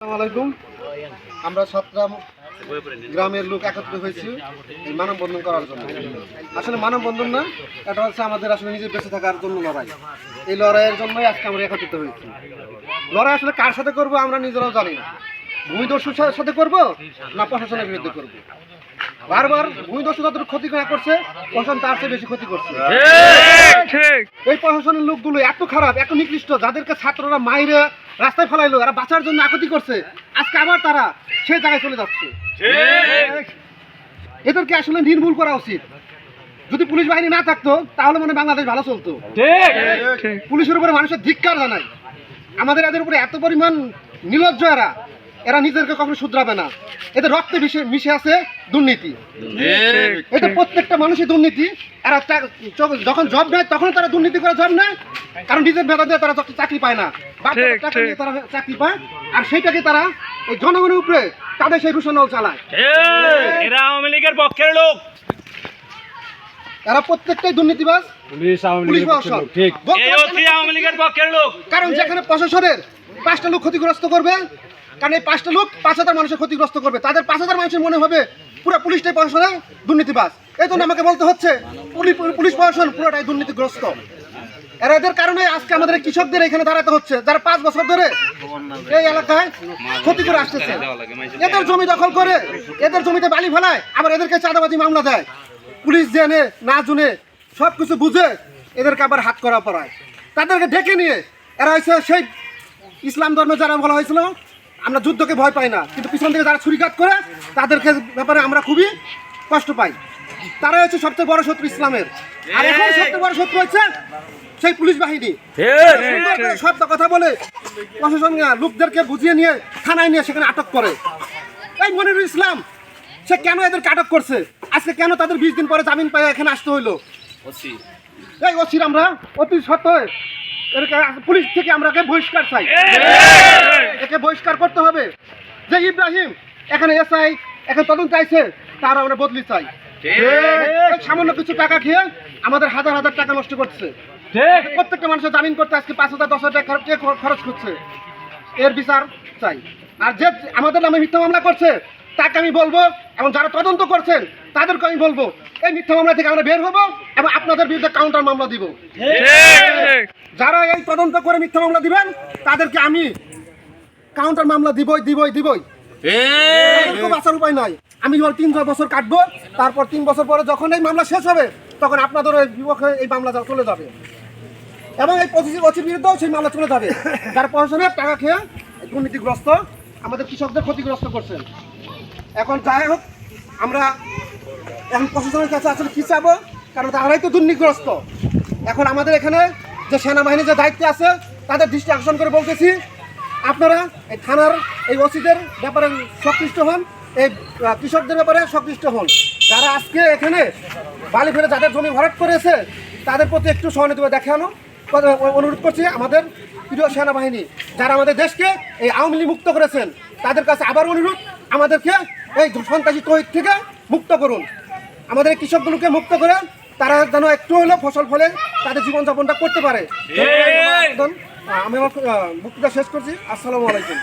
আলাইকুম। আমরা সাতগ্রাম গ্রামের লোক একত্রিত হয়েছি এই মানববন্ধন করার জন্য। আসলে মানববন্ধন না এটা হচ্ছে আমাদের আসলে নিজের বেঁচে থাকার জন্য লড়াই। এই লড়াইয়ের জন্যই আজকে আমরা একত্রিত হয়েছি। লড়াই আসলে কার সাথে করব আমরা নিজেরাও জানি না। ভূমিদস্যুর সাথে করব না প্রশাসনের বিরুদ্ধে করব? বারবার ভূমিদস্যু যতটুকু ক্ষতি না করছে প্রশাসন তার চেয়ে বেশি ক্ষতি করছে। এই প্রশাসনের লোকগুলো এত খারাপ এত নিকৃষ্ট যাদেরকে ছাত্ররা মাইরে রাস্তায় ফলাইলো এরা বাঁচার জন্য আকতি করছে। আজকে আবার তারা সে জায়গায় চলে যাচ্ছে। এদেরকে আসলে নির্মূল করা উচিত। যদি পুলিশ বাহিনী না থাকতো তাহলে মনে বাংলাদেশ ভালো চলতো। পুলিশের উপরে মানুষের ধিক্কার জানাই আমাদের এদের উপরে এত পরিমাণ নিলজ্জ এরা। এরা নিজেদেরকে কখনো শুধরাবে না। এদের রক্তে মিশে মিশে আছে দুর্নীতি। এটা প্রত্যেকটা মানুষই দুর্নীতি। এরা যখন জব নেয় তখন তারা দুর্নীতি করে জব নেয়। কারণ নিজের বেতন দিয়ে তারা চাকরি পায় না। তারা চাকরি পায়। আর সেইটাকে তারা এই জনগণের উপরে তাদের সেই রূষণল চালায়। এরা আওয়ামী লীগের পক্ষের লোক। এরা প্রত্যেকটাই দুর্নীতিবাজ। পুলিশ? আওয়ামী লীগের পক্ষের লোক। কারণ যেখানে প্রশাসনের পাঁচটা লোক ক্ষতিগ্রস্ত করবে কারণ এই পাঁচটা লোক পাঁচ হাজার মানুষের ক্ষতিগ্রস্ত করবে। তাদের পাঁচ হাজার মানুষের মনে হবে পুরো পুলিশটাই প্রশাসনের দুর্নীতিবাজ। এই জন্য আমাকে বলতে হচ্ছে, পুলি- পুলিশ প্রশাসন পুরোটাই দুর্নীতিগ্রস্ত। এরা এদের কারণে আজকে আমাদের কৃষকদের এখানে দাঁড়াতে হচ্ছে, যারা পাঁচ বছর ধরে এই এলাকায় ক্ষতি করে আসতেছে। এদের জমি দখল করে, এদের জমিতে বালি ফেলায়, আবার এদেরকে চাঁদাবাজি মামলা দেয়। পুলিশ জেনে, না জুনে সব কিছু বুঝে এদেরকে আবার হাত করা পড়ায়। তাদেরকে ডেকে নিয়ে, এরা হচ্ছে সেই ইসলাম ধর্মে যারা বলা হয়েছিল আমরা যুদ্ধকে ভয় পাই না। কিন্তু পিছন থেকে যারা ছুরিকাত করে তাদেরকে ব্যাপারে আমরা খুবই কষ্ট পাই। তারা হচ্ছে সবচেয়ে বড় শত্রু ইসলামের। আর এখন সবচেয়ে বড় শত্রু হচ্ছে সেই পুলিশ বাহিনী। শব্দ কথা বলে প্রশাসন লোকদেরকে বুঝিয়ে নিয়ে থানায় নিয়ে সেখানে আটক করে। এই মনিরুল ইসলাম সে কেন এদেরকে আটক করছে? আজকে কেন তাদের বিশ দিন পরে জামিন পাই এখানে আসতে হইল? এই ওসির আমরা অতি এদেরকে পুলিশ থেকে আমরা বহিষ্কার চাই। একে বহিষ্কার করতে হবে। যে ইব্রাহিম এখানে এসআই এখন তদন্ত চাইছে তার আমরা বদলি চাই। সামান্য কিছু টাকা খেয়ে আমাদের হাজার হাজার টাকা নষ্ট করছে। প্রত্যেকটা মানুষের জামিন করতে আজকে পাঁচ হাজার দশ হাজার টাকা খরচ- খরচ করছে। এর বিচার চাই। আর যে আমাদের নামে মিথ্যা মামলা করছে তাকে আমি বলব এবং যারা তদন্ত করছেন তাদেরকে আমি বলব এই মিথ্যা মামলা থেকে আমরা বের হব এবং আপনাদের বিরুদ্ধে কাউন্টার মামলা দিব। যারা এই তদন্ত করে মিথ্যা মামলা দিবেন তাদেরকে আমি কাউন্টার মামলা দিবই দিবই দিবই। বাঁচার উপায় নাই। আমি এবার তিন ছয় বছর কাটবো তারপর তিন বছর পরে যখন এই মামলা শেষ হবে তখন আপনাদের ওই বিপক্ষে এই মামলা চলে যাবে। এবং এই পঁচিশ বছর বিরুদ্ধেও সেই মামলা চলে যাবে। যারা প্রশাসনের টাকা খেয়ে দুর্নীতিগ্রস্ত আমাদের কৃষকদের ক্ষতিগ্রস্ত করছেন। এখন যাই হোক, আমরা এখন প্রশাসনের কাছে আসলে কী চাবো? কারণ তারাই তো দুর্নীতিগ্রস্ত। এখন আমাদের এখানে যে সেনাবাহিনী যে দায়িত্বে আছে, তাদের দৃষ্টি আকর্ষণ করে বলতেছি, আপনারা এই থানার এই ওসিদের ব্যাপারে সক্রিষ্ট হন, এই কৃষকদের ব্যাপারে সক্রিষ্ট হন। যারা আজকে এখানে বালি ফেলে যাদের জমি ভরাট করেছে, তাদের প্রতি একটু সহানুভূতি দেখানো অনুরোধ করছি আমাদের প্রিয় সেনাবাহিনী, যারা আমাদের দেশকে এই আওয়ামী মুক্ত করেছেন, তাদের কাছে আবার অনুরোধ আমাদেরকে এই সন্ত্রাসী তৈরি থেকে মুক্ত করুন। আমাদের কৃষকগুলোকে মুক্ত করে তারা যেন একটু হলেও ফসল ফলে তাদের জীবনযাপনটা করতে পারে। আমি আমার বক্তৃতা শেষ করছি। আসসালামু আলাইকুম।